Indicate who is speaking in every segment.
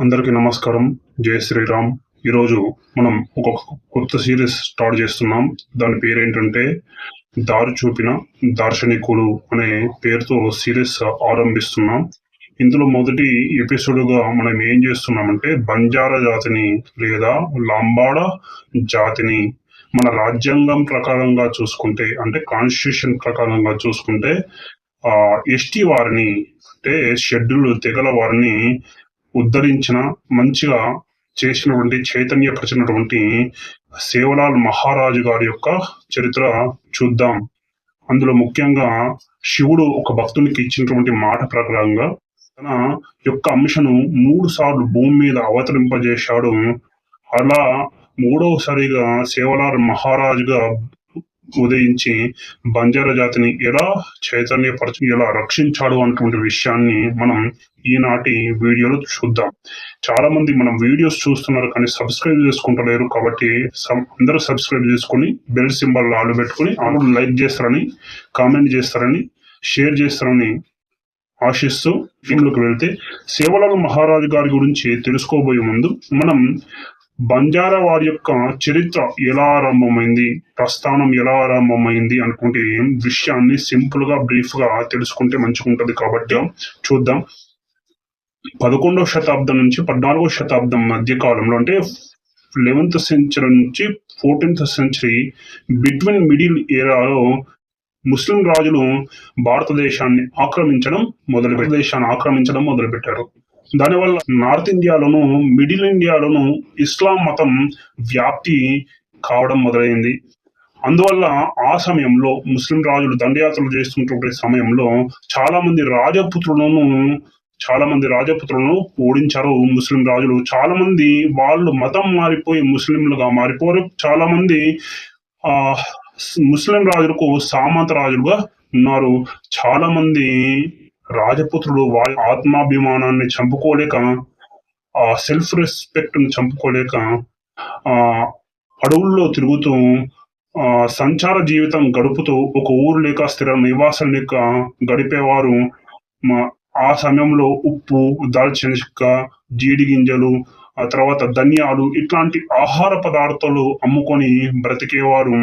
Speaker 1: అందరికీ నమస్కారం. జై శ్రీరామ్. ఈరోజు మనం ఒక కొత్త సిరీస్ స్టార్ట్ చేస్తున్నాం. దాని పేరు ఏంటంటే దారి చూపిన దార్శనికుడు అనే పేరుతో సిరీస్ ఆరంభిస్తున్నాం. ఇందులో మొదటి ఎపిసోడ్గా మనం ఏం చేస్తున్నామంటే బంజారా జాతిని లేదా లంబాడ జాతిని మన రాజ్యాంగం ప్రకారంగా చూసుకుంటే అంటే కాన్స్టిట్యూషన్ ప్రకారంగా చూసుకుంటే ఆ ఎస్టీ వారిని అంటే షెడ్యూల్ తెగల వారిని ఉద్ధరించిన మంచిగా చేసినటువంటి చైతన్యపరిచినటువంటి సేవలాల్ మహారాజు గారి యొక్క చరిత్ర చూద్దాం. అందులో ముఖ్యంగా శివుడు ఒక భక్తునికి ఇచ్చినటువంటి మాట ప్రకారంగా తన యొక్క అంశను మూడు సార్లు భూమి మీద అవతరింపజేశాడు. అలా మూడవసారిగా సేవలాల్ మహారాజుగా ఉదయించి బంజారా జాతిని ఎలా చైతన్యపరచు ఎలా రక్షించాడు అన్నటువంటి విషయాన్ని మనం ఈనాటి వీడియోలో చూద్దాం. చాలా మంది మనం వీడియోస్ చూస్తున్నారు కానీ సబ్స్క్రైబ్ చేసుకుంటలేరు కాబట్టి సబ్- అందరూ సబ్స్క్రైబ్ చేసుకుని బెల్ సింబల్ ఆలు పెట్టుకుని అందరూ లైక్ చేస్తారని కామెంట్ చేస్తారని షేర్ చేస్తారని ఆశిస్తూ ఇంట్లోకి వెళ్తే సేవలాల మహారాజు గారి గురించి తెలుసుకోబోయే ముందు మనం బంజారా వారి యొక్క చరిత్ర ఎలా ఆరంభమైంది? ప్రస్థానం ఎలా ఆరంభమైంది? అనుకుంటే విషయాన్ని సింపుల్గా బ్రీఫ్గా తెలుసుకుంటే మంచిగుంటది కాబట్టి చూద్దాం. పదకొండవ శతాబ్దం నుంచి పద్నాలుగవ శతాబ్దం మధ్య కాలంలో అంటే లెవెన్త్ సెంచరీ నుంచి ఫోర్టీన్త్ సెంచరీ బిట్వీన్ మిడిల్ ఏరాలో ముస్లిం రాజులు భారతదేశాన్ని ఆక్రమించడం మొదలు దేశాన్ని ఆక్రమించడం మొదలుపెట్టారు. దానివల్ల నార్త్ ఇండియాలోను మిడిల్ ఇండియాలోను ఇస్లాం మతం వ్యాప్తి కావడం మొదలైంది. అందువల్ల ఆ సమయంలో ముస్లిం రాజులు దండయాత్రలు చేస్తున్నటువంటి సమయంలో చాలా మంది రాజపుత్రులను చాలా మంది రాజపుత్రులను ఓడించారు ముస్లిం రాజులు. చాలా మంది వాళ్ళు మతం మారిపోయి ముస్లింలుగా మారిపోరు. చాలా మంది ఆ ముస్లిం రాజులకు సామంత రాజులుగా ఉన్నారు. చాలా మంది రాజపుత్రుడు వారి ఆత్మాభిమానాన్ని చంపుకోలేక ఆ సెల్ఫ్ రెస్పెక్ట్ని చంపుకోలేక ఆ అడవుల్లో తిరుగుతూ ఆ సంచార జీవితం గడుపుతూ ఒక ఊరు లేక స్థిర నివాసం లేక గడిపేవారు ఆ సమయంలో ఉప్పు దాల్చిన చెక్క జీడి గింజలు ఆ తర్వాత ధనియాలు ఇట్లాంటి ఆహార పదార్థాలు అమ్ముకొని బ్రతికేవారు.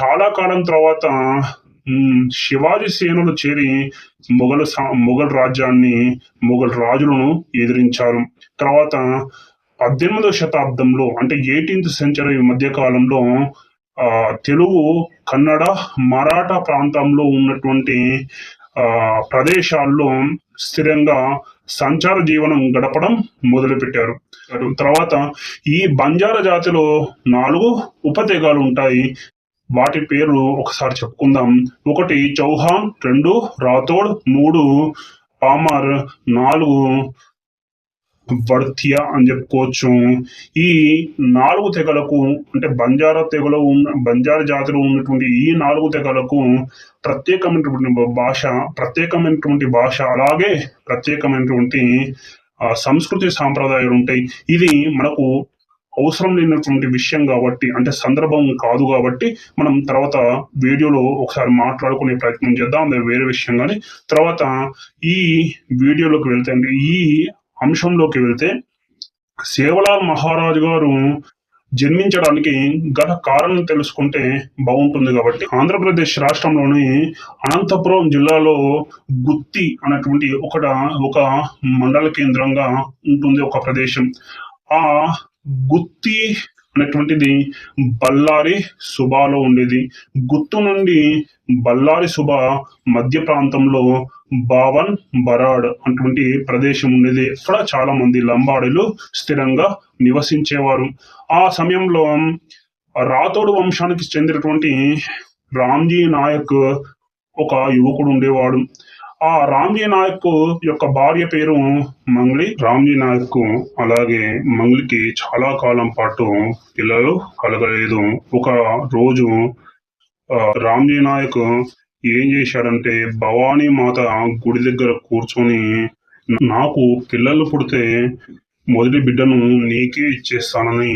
Speaker 1: చాలా కాలం తర్వాత శివాజీ సేనలు చేరి మొఘల్ మొఘల్ రాజ్యాన్ని మొఘల్ రాజులను ఎదిరించారు. తర్వాత పద్దెనిమిదవ శతాబ్దంలో అంటే ఎయిటీన్త్ సెంచరీ మధ్య కాలంలో తెలుగు కన్నడ మరాఠా ప్రాంతంలో ఉన్నటువంటి ఆ, ప్రదేశాల్లో స్థిరంగా సంచార జీవనం గడపడం మొదలుపెట్టారు. తర్వాత ఈ బంజారా జాతిలో నాలుగు ఉపతెగాలు ఉంటాయి. వాటి పేర్లు ఒకసారి చెప్పుకుందాం. ఒకటి చౌహాన్. రెండు రాథోడ్. మూడు పామర్. నాలుగు వర్తియా అని చెప్పుకోవచ్చు. ఈ నాలుగు తెగలకు అంటే బంజారా తెగలో ఉన్న బంజారా జాతిలో ఉన్నటువంటి ఈ నాలుగు తెగలకు ప్రత్యేకమైనటువంటి భాష ప్రత్యేకమైనటువంటి భాష అలాగే ప్రత్యేకమైనటువంటి ఆ, సంస్కృతి సాంప్రదాయాలు ఉంటాయి. ఇది మనకు అవసరం లేనటువంటి విషయం కాబట్టి అంటే సందర్భం కాదు కాబట్టి మనం తర్వాత వీడియోలో ఒకసారి మాట్లాడుకునే ప్రయత్నం చేద్దాం అది వేరే విషయం కానీ తర్వాత ఈ వీడియోలోకి వెళ్తే అంటే ఈ అంశంలోకి వెళ్తే సేవలాల్ మహారాజు గారు జన్మించడానికి గల కారణం తెలుసుకుంటే బాగుంటుంది కాబట్టి ఆంధ్రప్రదేశ్ రాష్ట్రంలోని అనంతపురం జిల్లాలో గుత్తి అనేటువంటి ఒక ఒక మండల కేంద్రంగా ఉంటుంది ఒక ప్రదేశం. ఆ గుత్తి అనేటువంటిది బళ్ళారి సుబాలో ఉండేది. గుత్తు నుండి బళ్ళారి సుబ మధ్య ప్రాంతంలో బావన్ బరాడ్ అటువంటి ప్రదేశం ఉండేది. అక్కడ చాలా మంది లంబాడీలు స్థిరంగా నివసించేవారు. ఆ సమయంలో రాతోడు వంశానికి చెందినటువంటి రామ్జీ నాయక్ ఒక యువకుడు ఉండేవాడు. ఆ రామ్జీ నాయక్ యొక్క భార్య పేరు మంగ్లి. రామ్జీ నాయక్ అలాగే మంగ్లికి చాలా కాలం పాటు పిల్లలు కలగలేదు. ఒక రోజు ఆ, రామ్జీ నాయక్ ఏం చేశాడంటే భవానీ మాత గుడి దగ్గర కూర్చొని నాకు పిల్లలు పుడితే మొదటి బిడ్డను నీకే ఇచ్చేస్తానని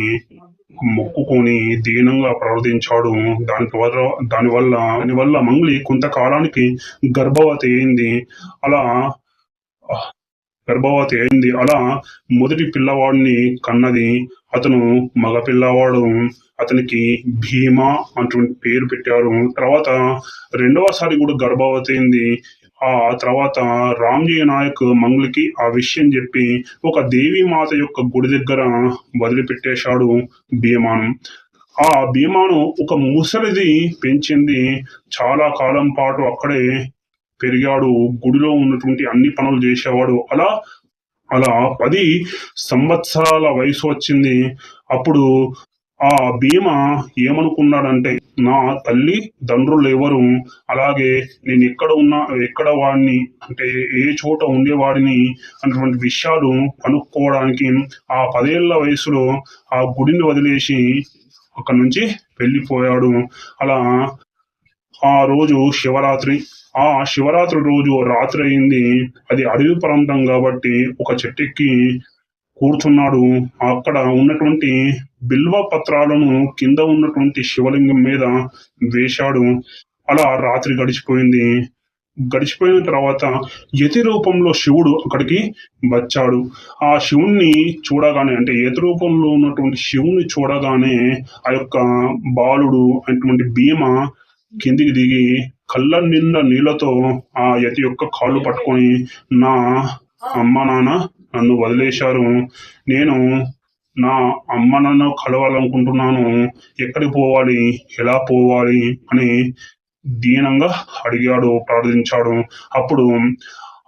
Speaker 1: మొక్కుకొని దీనంగా ప్రవర్తించాడు. దాని ద్వారా దానివల్ల దానివల్ల మంగ్లీ కొంతకాలానికి గర్భవతి అయింది. అలా గర్భవతి అయింది. అలా మొదటి పిల్లవాడిని కన్నది. అతను మగ పిల్లవాడు. అతనికి భీమా అటువంటి పేరు పెట్టారు. తర్వాత రెండవసారి కూడా గర్భవతి అయింది. ఆ తర్వాత రామ్జీ నాయక్ మంగులకి ఆ విషయం చెప్పి ఒక దేవి మాత యొక్క గుడి దగ్గర వదిలిపెట్టేశాడు భీమాను. ఆ భీమాను ఒక ముసలిది పెంచింది. చాలా కాలం పాటు అక్కడే పెరిగాడు. గుడిలో ఉన్నటువంటి అన్ని పనులు చేసేవాడు. అలా అలా పది సంవత్సరాల వయసు వచ్చింది. అప్పుడు ఆ భీమ ఏమనుకున్నాడంటే నా తల్లి తండ్రులు ఎవరు? అలాగే నేను ఎక్కడ ఉన్నా ఎక్కడ వాడిని అంటే ఏ చోట ఉండేవాడిని అన్నటువంటి విషయాలు కనుక్కోవడానికి ఆ పదేళ్ళ వయసులో ఆ గుడిని వదిలేసి అక్కడి నుంచి వెళ్ళిపోయాడు. అలా ఆ రోజు శివరాత్రి. ఆ శివరాత్రి రోజు రాత్రి అయింది. అది అడవి ప్రాంతం కాబట్టి ఒక చెట్టెక్కి కూర్చున్నాడు. అక్కడ ఉన్నటువంటి బిల్వ పత్రాలను కింద ఉన్నటువంటి శివలింగం మీద వేశాడు. అలా రాత్రి గడిచిపోయింది. గడిచిపోయిన తర్వాత యతి రూపంలో శివుడు అక్కడికి వచ్చాడు. ఆ శివుణ్ణి చూడగానే అంటే యతి రూపంలో ఉన్నటువంటి శివుణ్ణి చూడగానే ఆ యొక్క బాలుడు అటువంటి భీమ కిందికి దిగి కళ్ళ నిండా నీళ్ళతో ఆ యతి యొక్క కాళ్ళు పట్టుకొని నా అమ్మ నాన్న నన్ను వదిలేశారు. నేను నా అమ్మ నన్ను కలవాలనుకుంటున్నాను. ఎక్కడికి పోవాలి? ఎలా పోవాలి? అని దీనంగా అడిగాడు ప్రార్థించాడు. అప్పుడు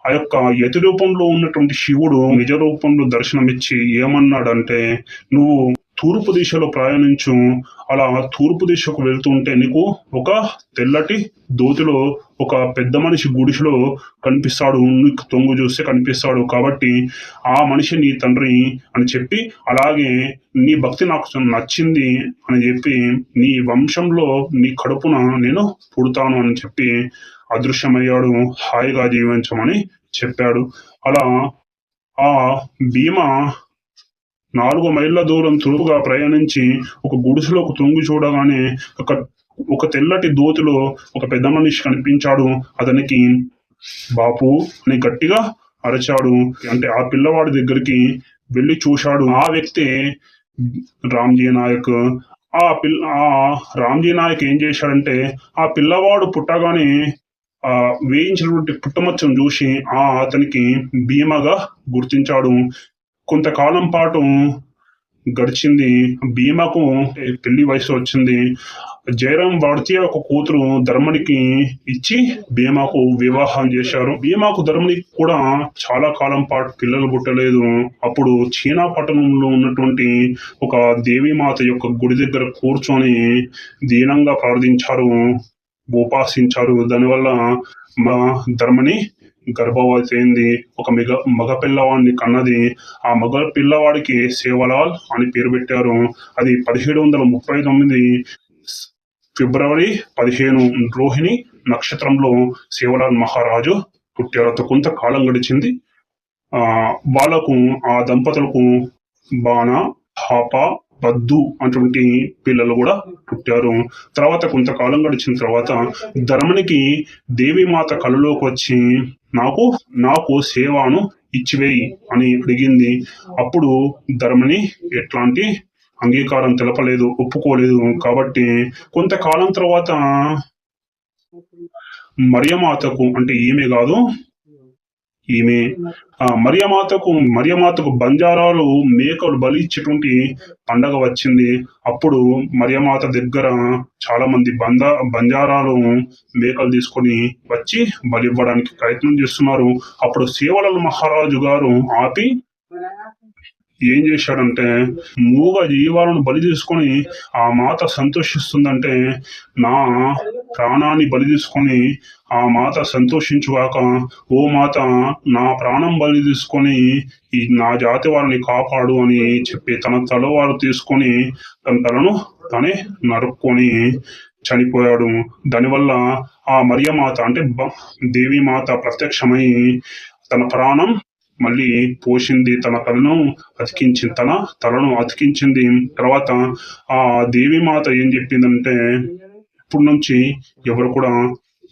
Speaker 1: ఆ యొక్క యతి రూపంలో ఉన్నటువంటి శివుడు నిజ రూపంలో దర్శనమిచ్చి ఏమన్నాడంటే నువ్వు తూర్పు దిశలో ప్రయాణించు అలా తూర్పు దిశకు వెళ్తుంటే నీకు ఒక తెల్లటి దోతిలో ఒక పెద్ద మనిషి గుడిసెలో కనిపిస్తాడు. నీకు తొంగు చూస్తే కనిపిస్తాడు. కాబట్టి ఆ మనిషి నీ తండ్రి అని చెప్పి అలాగే నీ భక్తి నాకు నచ్చింది అని చెప్పి నీ వంశంలో నీ కడుపున నేను పుడతాను అని చెప్పి అదృశ్యమయ్యాడు. హాయిగా జీవించమని చెప్పాడు. అలా ఆ భీమా నాలుగు మైళ్ళ దూరం తూర్పుగా ప్రయాణించి ఒక గుడిసెలోకి తొంగి చూడగానే ఒక ఒక తెల్లటి దోతిలో ఒక పెద్ద మనిషి కనిపించాడు. అతనికి బాపు అని గట్టిగా అరచాడు. అంటే ఆ పిల్లవాడి దగ్గరికి వెళ్ళి చూశాడు. ఆ వ్యక్తి రామ్జీ నాయక్. ఆ పిల్ల ఆ రామ్జీ నాయక్ ఏం చేశాడంటే ఆ పిల్లవాడు పుట్టగానే ఆ వేయించినటువంటి పుట్టమచ్చను చూసి ఆ అతనికి భీమగా గుర్తించాడు. కొంతకాలం పాటు గడిచింది. భీమకు పెళ్ళి వయసు వచ్చింది. జయరాం వాడితే ఒక కూతురు ధర్మనికి ఇచ్చి భీమాకు వివాహం చేశారు. భీమాకు ధర్మనికి కూడా చాలా కాలం పాటు పిల్లలు పుట్టలేదు. అప్పుడు చీనా పట్టణంలో ఉన్నటువంటి ఒక దేవీమాత యొక్క గుడి దగ్గర కూర్చొని దీనంగా ప్రార్థించారు ఉపాసించారు. దానివల్ల మా ధర్మని గర్భవతి అయింది ఒక మిగ మగ పిల్లవాడిని కన్నది. ఆ మగ పిల్లవాడికి సేవలాల్ అని పేరు పెట్టారు. అది పదిహేడు వందల ముప్పై తొమ్మిది ఫిబ్రవరి పదిహేను రోహిణి నక్షత్రంలో సేవలాల్ మహారాజు పుట్టారు. కొంతకాలం గడిచింది. ఆ వాళ్ళకు ఆ దంపతులకు బాణ హాప బద్దు అటువంటి పిల్లలు కూడా పుట్టారు. తర్వాత కొంతకాలం గడిచిన తర్వాత ధర్మనికి దేవిమాత కళలోకి వచ్చి నాకు నాకు సేవను ఇచ్చివేయి అని అడిగింది. అప్పుడు ధర్మని ఎట్లాంటి అంగీకారం తెలపలేదు ఒప్పుకోలేదు. కాబట్టి కొంతకాలం తర్వాత మరియమాతకు అంటే ఈమె కాదు ఈమె ఆ మరియమాతకు మరియమాతకు బంజారాలు మేకలు బలి ఇచ్చేటువంటి పండగ వచ్చింది. అప్పుడు మరియమాత దగ్గర చాలా మంది బంద బంజారాలు మేకలు తీసుకొని వచ్చి బలి ఇవ్వడానికి ప్రయత్నం చేస్తున్నారు. అప్పుడు సేవల మహారాజు గారు ఆపి ఏం చేశాడంటే మూగ జీవాలను బలి తీసుకొని ఆ మాత సంతోషిస్తుందంటే నా ప్రాణాన్ని బలి తీసుకొని ఆ మాత సంతోషించుగాక ఓ మాత నా ప్రాణం బలి తీసుకొని ఈ నా జాతి వారిని కాపాడు అని చెప్పి తన తలవారు తీసుకొని తన తలను తనే నరుక్కొని చనిపోయాడు. దానివల్ల ఆ మరియమాత అంటే దేవి మాత ప్రత్యక్షమై తన ప్రాణం మళ్ళీ పోసింది తన తలను అతికించింది తన తలను అతికించింది. తర్వాత ఆ దేవి మాత ఏం చెప్పిందంటే ఇప్పటి నుంచి ఎవరు కూడా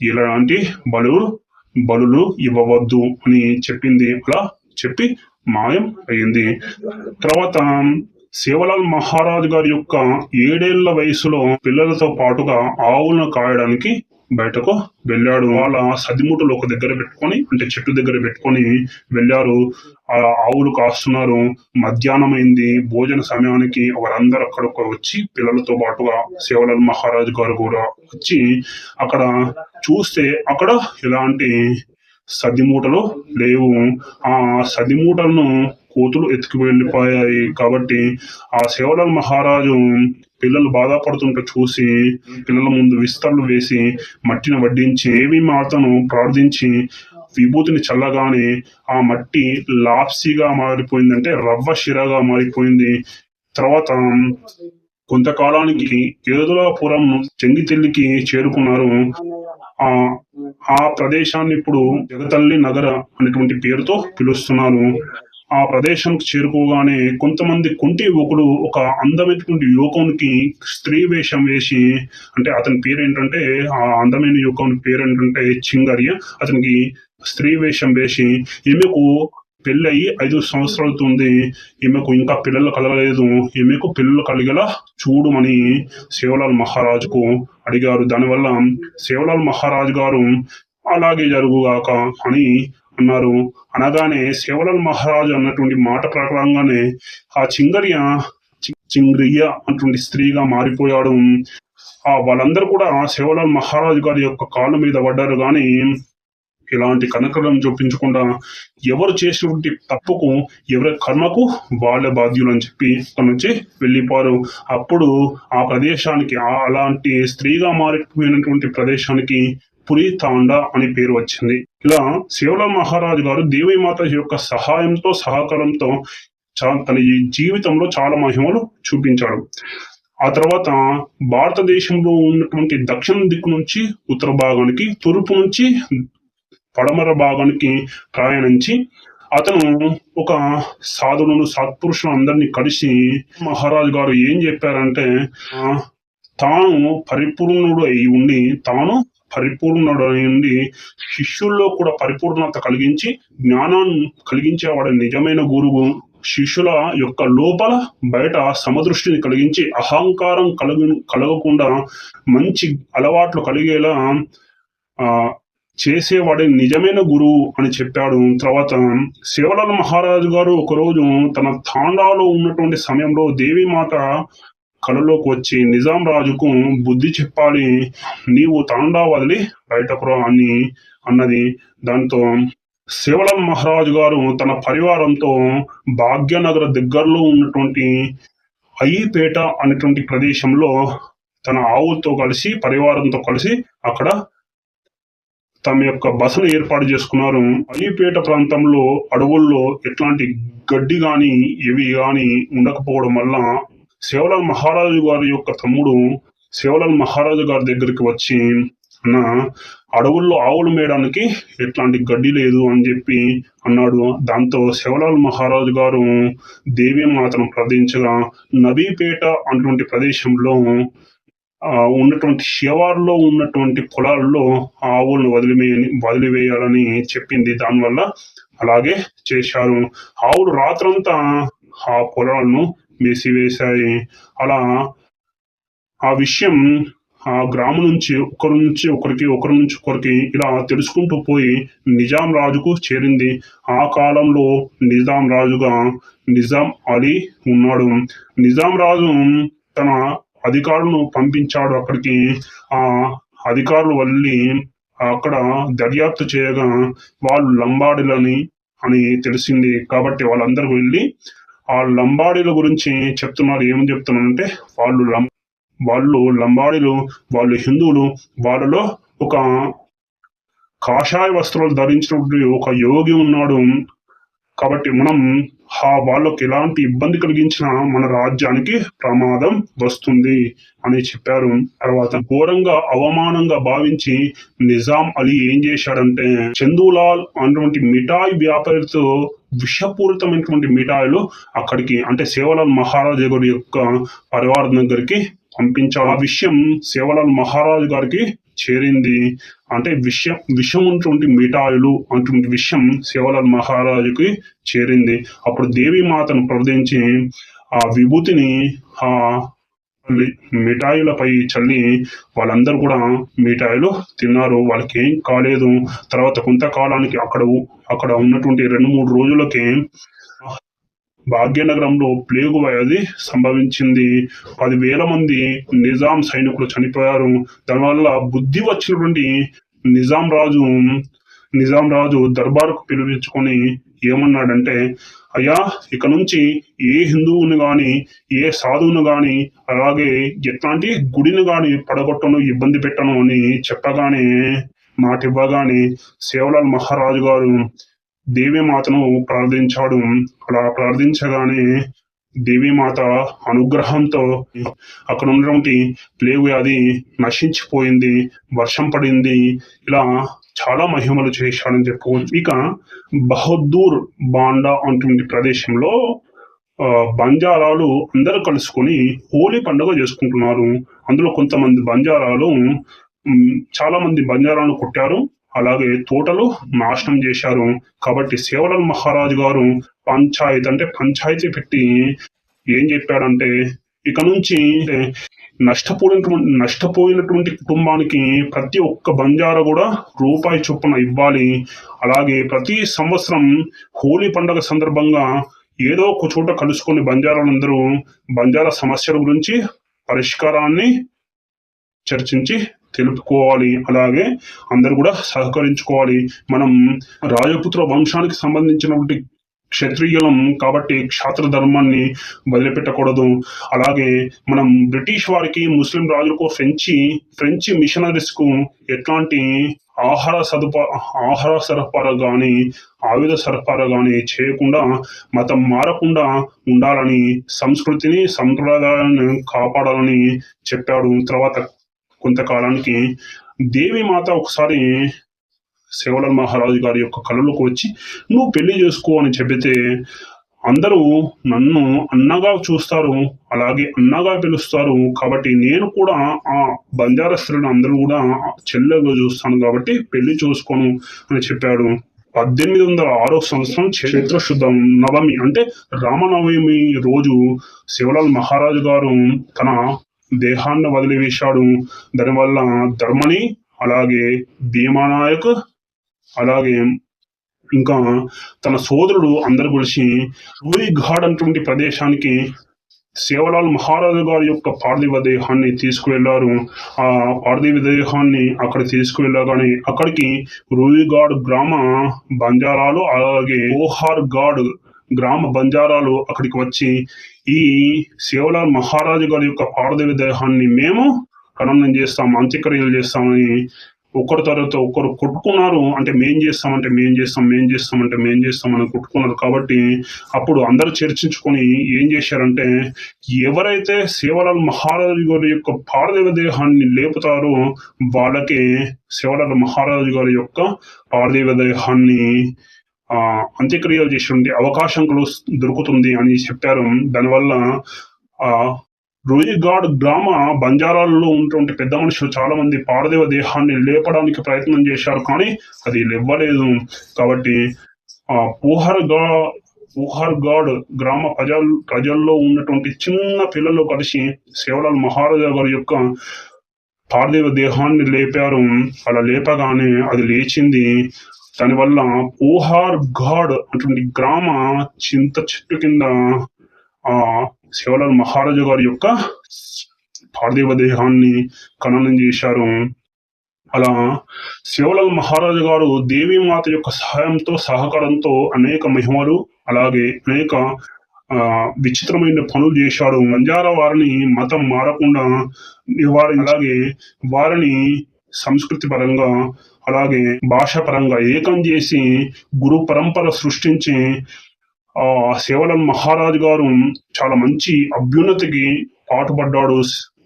Speaker 1: ఇలాంటి బలు బలులు ఇవ్వవద్దు అని చెప్పింది. అలా చెప్పి మాయం అయింది. తర్వాత శివలాల్ మహారాజు గారి యొక్క ఏడేళ్ళ వయసులో పిల్లలతో పాటుగా ఆవులను కాయడానికి బయటకు వెళ్ళాడు. వాళ్ళ సదిముటలు ఒక దగ్గర పెట్టుకొని అంటే చెట్టు దగ్గర పెట్టుకొని వెళ్ళారు. ఆ ఆవులు కాస్తున్నారు. మధ్యాహ్నం అయింది భోజన సమయానికి వారందరూ అక్కడ వచ్చి పిల్లలతో పాటుగా శివలాల్ మహారాజు గారు కూడా వచ్చి అక్కడ చూస్తే అక్కడ ఎలాంటి సదిమూటలు లేవు. ఆ సదిమూటలను కోతులు ఎత్తుకు వెళ్ళిపోయాయి. కాబట్టి ఆ శివలాల్ మహారాజు పిల్లలు బాధపడుతుంటే చూసి పిల్లల ముందు విస్తరలు వేసి మట్టిని వడ్డించి ఏమి మాతను ప్రార్థించి విభూతిని చల్లగానే ఆ మట్టి లాప్సీగా మారిపోయిందంటే రవ్వ శిరగా మారిపోయింది. తర్వాత కొంతకాలానికి కేదులాపురం చెంగితెల్లికి చేరుకున్నారు. ఆ ఆ ప్రదేశాన్ని ఇప్పుడు జగతల్లి నగర అనేటువంటి పేరుతో పిలుస్తున్నారు. ఆ ప్రదేశానికి చేరుకోగానే కొంతమంది కుంటి యువకుడు ఒక అందమైనటువంటి యువకునికి స్త్రీ వేషం వేసి అంటే అతని పేరు ఏంటంటే ఆ అందమైన యువకుని పేరు ఏంటంటే చింగర్య. అతనికి స్త్రీ వేషం వేసి ఈమెకు పెళ్ళి అయ్యి ఐదు సంవత్సరాలవుతుంది ఈమెకు ఇంకా పిల్లలు కలగలేదు ఈమెకు పిల్లలు కలిగేలా చూడమని శివలాల్ మహారాజుకు అడిగారు. దానివల్ల శివలాల్ మహారాజు గారు అలాగే జరుగుగాక అని అన్నారు. అనగానే శివలాల్ మహారాజు అన్నటువంటి మాట ప్రకారంగానే ఆ చింగరియ చి- చింగ్రియ స్త్రీగా మారిపోయాడు. ఆ వాళ్ళందరూ కూడా శివలాల్ మహారాజు గారి యొక్క కాళ్ళ మీద పడ్డారు. కానీ ఇలాంటి కనకలను చూపించకుండా ఎవరు చేసినటువంటి తప్పుకు ఎవరి కర్మకు వాళ్ళ బాధ్యులు అని చెప్పి అక్కడి నుంచి వెళ్ళిపోరు అప్పుడు ఆ ప్రదేశానికి అలాంటి స్త్రీగా మారిపోయినటువంటి ప్రదేశానికి పురి తాండా అని పేరు వచ్చింది. ఇలా శివల మహారాజు గారు దేవీమాత యొక్క సహాయంతో సహకారంతో తన ఈ జీవితంలో చాలా మహిమలు చూపించాడు. ఆ తర్వాత భారతదేశంలో ఉన్నటువంటి దక్షిణ దిక్కు నుంచి ఉత్తర భాగానికి తూర్పు నుంచి పడమర భాగానికి ప్రయాణించి అతను ఒక సాధువులను సత్పురుషులు అందరినీ కలిసి మహారాజు గారు ఏం చెప్పారంటే తాను పరిపూర్ణుడు అయి ఉండి తాను పరిపూర్ణుడు శిష్యుల్లో కూడా పరిపూర్ణత కలిగించి జ్ఞానాన్ని కలిగించేవాడు నిజమైన గురువు. శిష్యుల యొక్క లోపల బయట సమదృష్టిని కలిగించి అహంకారం కలుగు కలగకుండా మంచి అలవాట్లు కలిగేలా ఆ చేసేవాడే నిజమైన గురువు అని చెప్పాడు. తర్వాత శివలాల్ మహారాజు గారు ఒకరోజు తన తాండాలో ఉన్నటువంటి సమయంలో దేవీమాత కలలోకి వచ్చి నిజాం రాజుకు బుద్ధి చెప్పాలి. నీవు తాండా వదిలి బయటకు రా అని అన్నది. దాంతో శివలం మహారాజు గారు తన పరివారంతో భాగ్యనగర దగ్గరలో ఉన్నటువంటి అయ్యిపేట అనేటువంటి ప్రదేశంలో తన ఆవులతో కలిసి పరివారంతో కలిసి అక్కడ తమ యొక్క బసను ఏర్పాటు చేసుకున్నారు. అయ్యిపేట ప్రాంతంలో అడవుల్లో ఎట్లాంటి గడ్డి కానీ ఇవి కానీ ఉండకపోవడం వల్ల శివలాల్ మహారాజు గారి యొక్క తమ్ముడు శివలాల్ మహారాజు గారి దగ్గరికి వచ్చి అన్న అడవుల్లో ఆవులు మేయడానికి ఎట్లాంటి గడ్డి లేదు అని చెప్పి అన్నాడు. దాంతో శివలాల్ మహారాజు గారు దేవి మాతను ప్రార్థించగా నబీపేట అటువంటి ప్రదేశంలో ఆ, ఉన్నటువంటి శివార్లో ఉన్నటువంటి పొలాల్లో ఆవులను వదిలివేయని వదిలివేయాలని చెప్పింది. దానివల్ల అలాగే చేశారు. ఆవులు రాత్రంతా ఆ పొలాలను మేసివేశాయి అలా ఆ విషయం ఆ గ్రామం నుంచి ఒకరి నుంచి ఒకరికి ఒకరి నుంచి ఒకరికి ఇలా తెలుసుకుంటూ పోయి నిజాం రాజుకు చేరింది. ఆ కాలంలో నిజాం రాజుగా నిజాం అలీ ఉన్నాడు. నిజాం రాజు తన అధికారులను పంపించాడు అక్కడికి. ఆ అధికారులు వెళ్ళి అక్కడ దర్యాప్తు చేయగా వాళ్ళు లంబాడిలని అని తెలిసింది. కాబట్టి వాళ్ళందరూ వెళ్ళి ఆ లంబాడీల గురించి చెప్తున్నారు. ఏమని చెప్తున్నారంటే వాళ్ళు లం వాళ్ళు లంబాడీలు వాళ్ళు హిందువులు వాళ్ళలో ఒక కాషాయ వస్త్రాలు ధరించినటువంటి ఒక యోగి ఉన్నాడు. కాబట్టి మనం వాళ్ళకి ఎలాంటి ఇబ్బంది కలిగించిన మన రాజ్యానికి ప్రమాదం వస్తుంది అని చెప్పారు. తర్వాత ఘోరంగా అవమానంగా భావించి నిజాం అలీ ఏం చేశాడంటే చందూలాల్ అన్నటువంటి మిఠాయి వ్యాపారితో విషపూరితమైనటువంటి మిఠాయిలు అక్కడికి అంటే సేవలాల్ మహారాజా గారి యొక్క పరివారం దగ్గరికి పంపించాడు ఆ విషయం సేవలాల్ మహారాజు గారికి చేరింది. అంటే విషయం విషం ఉన్నటువంటి మిఠాయిలు అటువంటి విషయం శివలాల్ మహారాజుకి చేరింది. అప్పుడు దేవి మాతను ప్రార్థించి ఆ విభూతిని ఆ మిఠాయిలపై చల్లి వాళ్ళందరూ కూడా మిఠాయిలు తిన్నారు. వాళ్ళకి ఏం కాలేదు. తర్వాత కొంతకాలానికి అక్కడ అక్కడ ఉన్నటువంటి రెండు మూడు రోజులకి భాగ్యనగరంలో ప్లేగు వ్యాధి సంభవించింది. పదివేల మంది నిజాం సైనికులు చనిపోయారు. దానివల్ల బుద్ధి వచ్చినటువంటి నిజాం రాజు నిజాం రాజు దర్బారుకు పిలిపించుకొని ఏమన్నాడంటే అయ్యా ఇక నుంచి ఏ హిందువుని గాని ఏ సాధువును గాని అలాగే ఎట్లాంటి గుడిని గాని పడగొట్టను ఇబ్బంది పెట్టను అని చెప్పగానే మాటివ్వగానే సేవలాల్ మహారాజు గారు దేవీమాతను ప్రార్థించాడు. అలా ప్రార్థించగానే దేవీమాత అనుగ్రహంతో అక్కడ ఉన్నటువంటి ప్లేగు వ్యాధి నశించిపోయింది వర్షం పడింది. ఇలా చాలా మహిమలు చేశాడని చెప్పుకోవచ్చు. ఇక బహదూర్ బాండా అటువంటి ప్రదేశంలో ఆ, బంజారాలు అందరూ కలుసుకొని హోలీ పండుగ చేసుకుంటున్నారు. అందులో కొంతమంది బంజారాలు చాలా మంది బంజారాలను కొట్టారు. అలాగే తోటలు నాశనం చేశారు. కాబట్టి సేవలాల్ మహారాజు గారు పంచాయతీ అంటే పంచాయతీ పెట్టి ఏం చెప్పాడంటే ఇక నుంచి నష్టపోయినటువంటి నష్టపోయినటువంటి కుటుంబానికి ప్రతి ఒక్క బంజారా కూడా రూపాయి చొప్పున ఇవ్వాలి. అలాగే ప్రతి సంవత్సరం హోలీ పండుగ సందర్భంగా ఏదో ఒక చోట కలుసుకొని బంజారాలందరూ బంజారా సమస్యల గురించి పరిష్కారాన్ని చర్చించి తెలుపుకోవాలి. అలాగే అందరూ కూడా సహకరించుకోవాలి. మనం రాజపుత్ర వంశానికి సంబంధించినటువంటి క్షత్రియులం కాబట్టి క్షాత్ర ధర్మాన్ని వదిలిపెట్టకూడదు. అలాగే మనం బ్రిటిష్ వారికి ముస్లిం రాజులకు ఫ్రెంచి ఫ్రెంచి మిషనరీస్కు ఎట్లాంటి ఆహార సదుపా ఆహార సరఫరా కానీ ఆయుధ సరఫరా కానీ చేయకుండా మతం మారకుండా ఉండాలని సంస్కృతిని సంప్రదాయాలను కాపాడాలని చెప్పాడు. తర్వాత కొంతకాలానికి దేవి మాత ఒకసారి సేవలాల్ మహారాజు గారి యొక్క కళలోకి వచ్చి నువ్వు పెళ్ళి చేసుకో అని చెబితే అందరూ నన్ను అన్నగా చూస్తారు అలాగే అన్నగా పిలుస్తారు. కాబట్టి నేను కూడా ఆ బంజారా స్త్రీలను అందరూ కూడా చెల్లెగా చూస్తాను కాబట్టి పెళ్ళి చూసుకోను అని చెప్పాడు. పద్దెనిమిది వందల ఆరో సంవత్సరం చైత్ర నవమి అంటే రామనవమి రోజు శివలాల్ మహారాజు గారు తన దేహాన్ని వదిలివేశాడు. దానివల్ల ధర్మని అలాగే భీమానాయక్ అలాగే ఇంకా తన సోదరుడు అందరు కలిసి రూయి ఘాట్ అటువంటి ప్రదేశానికి సేవలాల్ మహారాజు గారి యొక్క పార్థివ దేహాన్ని తీసుకువెళ్ళారు. ఆ పార్థివ దేహాన్ని అక్కడ తీసుకువెళ్ళగానే అక్కడికి రూయిగాడ్ గ్రామ బంజారాలు అలాగే ఓహార్ గాడ్ గ్రామ బంజారాలు అక్కడికి వచ్చి ఈ శివలాల్ మహారాజు గారి యొక్క పారదేవి దేహాన్ని మేము ఖననం చేస్తాం అంత్యక్రియలు చేస్తామని ఒకరి తర్వాత ఒకరు కొట్టుకున్నారు. అంటే మేం చేస్తామంటే మేం చేస్తాం మేం చేస్తామంటే మేం చేస్తామని కొట్టుకున్నారు. కాబట్టి అప్పుడు అందరు చర్చించుకొని ఏం చేశారంటే ఎవరైతే శివలాల్ మహారాజు గారి యొక్క పార్థివ దేహాన్ని లేపుతారో వాళ్ళకి శివలాల్ మహారాజు గారి యొక్క పార్థివ దేహాన్ని అంత్యక్రియలు చేసే అవకాశం కూడా దొరుకుతుంది అని చెప్పారు. దానివల్ల ఆ రోయిగాడ్ గ్రామ బంజారాల్లో ఉన్నటువంటి పెద్ద మనుషులు చాలా మంది పారదేవ దేహాన్ని లేపడానికి ప్రయత్నం చేశారు కానీ అది లేవ్వలేదు. కాబట్టి ఆ పూహర్గా పూహర్గాడ్ గ్రామ ప్రజల్ ప్రజల్లో ఉన్నటువంటి చిన్న పిల్లలు కలిసి సేవలాల్ మహారాజా గారి యొక్క పార్థివ దేహాన్ని లేపారు. అలా లేపగానే అది లేచింది. దానివల్ల ఓహార్ ఘాడ్ అటువంటి గ్రామ చింత చెట్టు కింద ఆ శివలాల్ మహారాజు గారి యొక్క పార్థివ దేహాన్ని ఖననం చేశారు. అలా శివలాల్ మహారాజు గారు దేవీమాత యొక్క సహాయంతో సహకారంతో అనేక మహిమలు అలాగే అనేక ఆ, విచిత్రమైన పనులు చేశాడు మంజారా వారిని మతం మారకుండా వారి అలాగే వారిని సంస్కృతి పరంగా అలాగే భాష పరంగా ఏకం చేసి గురు పరంపర సృష్టించి ఆ సేవలం మహారాజు గారు చాలా మంచి అభ్యున్నతికి పాటుపడ్డాడు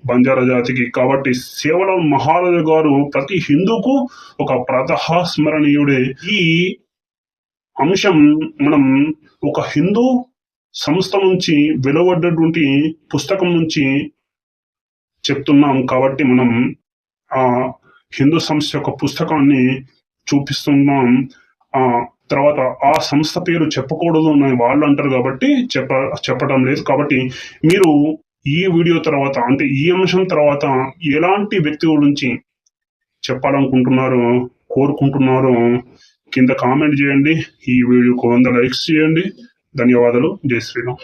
Speaker 1: బంజారా జాతికి. కాబట్టి సేవలం మహారాజు గారు ప్రతి హిందూకు ఒక ప్రతహ స్మరణీయుడే. ఈ అంశం మనం ఒక హిందూ సంస్థ నుంచి వెలువడ్డటువంటి పుస్తకం నుంచి చెప్తున్నాం. కాబట్టి మనం ఆ హిందూ సంస్థ యొక్క పుస్తకాన్ని చూపిస్తున్నాం. ఆ తర్వాత ఆ సంస్థ పేరు చెప్పకూడదు అని వాళ్ళు అంటారు కాబట్టి చెప్ప చెప్పడం లేదు. కాబట్టి మీరు ఈ వీడియో తర్వాత అంటే ఈ అంశం తర్వాత ఎలాంటి వ్యక్తి గురించి చెప్పాలనుకుంటున్నారు కోరుకుంటున్నారు కింద కామెంట్ చేయండి. ఈ వీడియోకు వంద లైక్స్ చేయండి. ధన్యవాదాలు. జై శ్రీరామ్.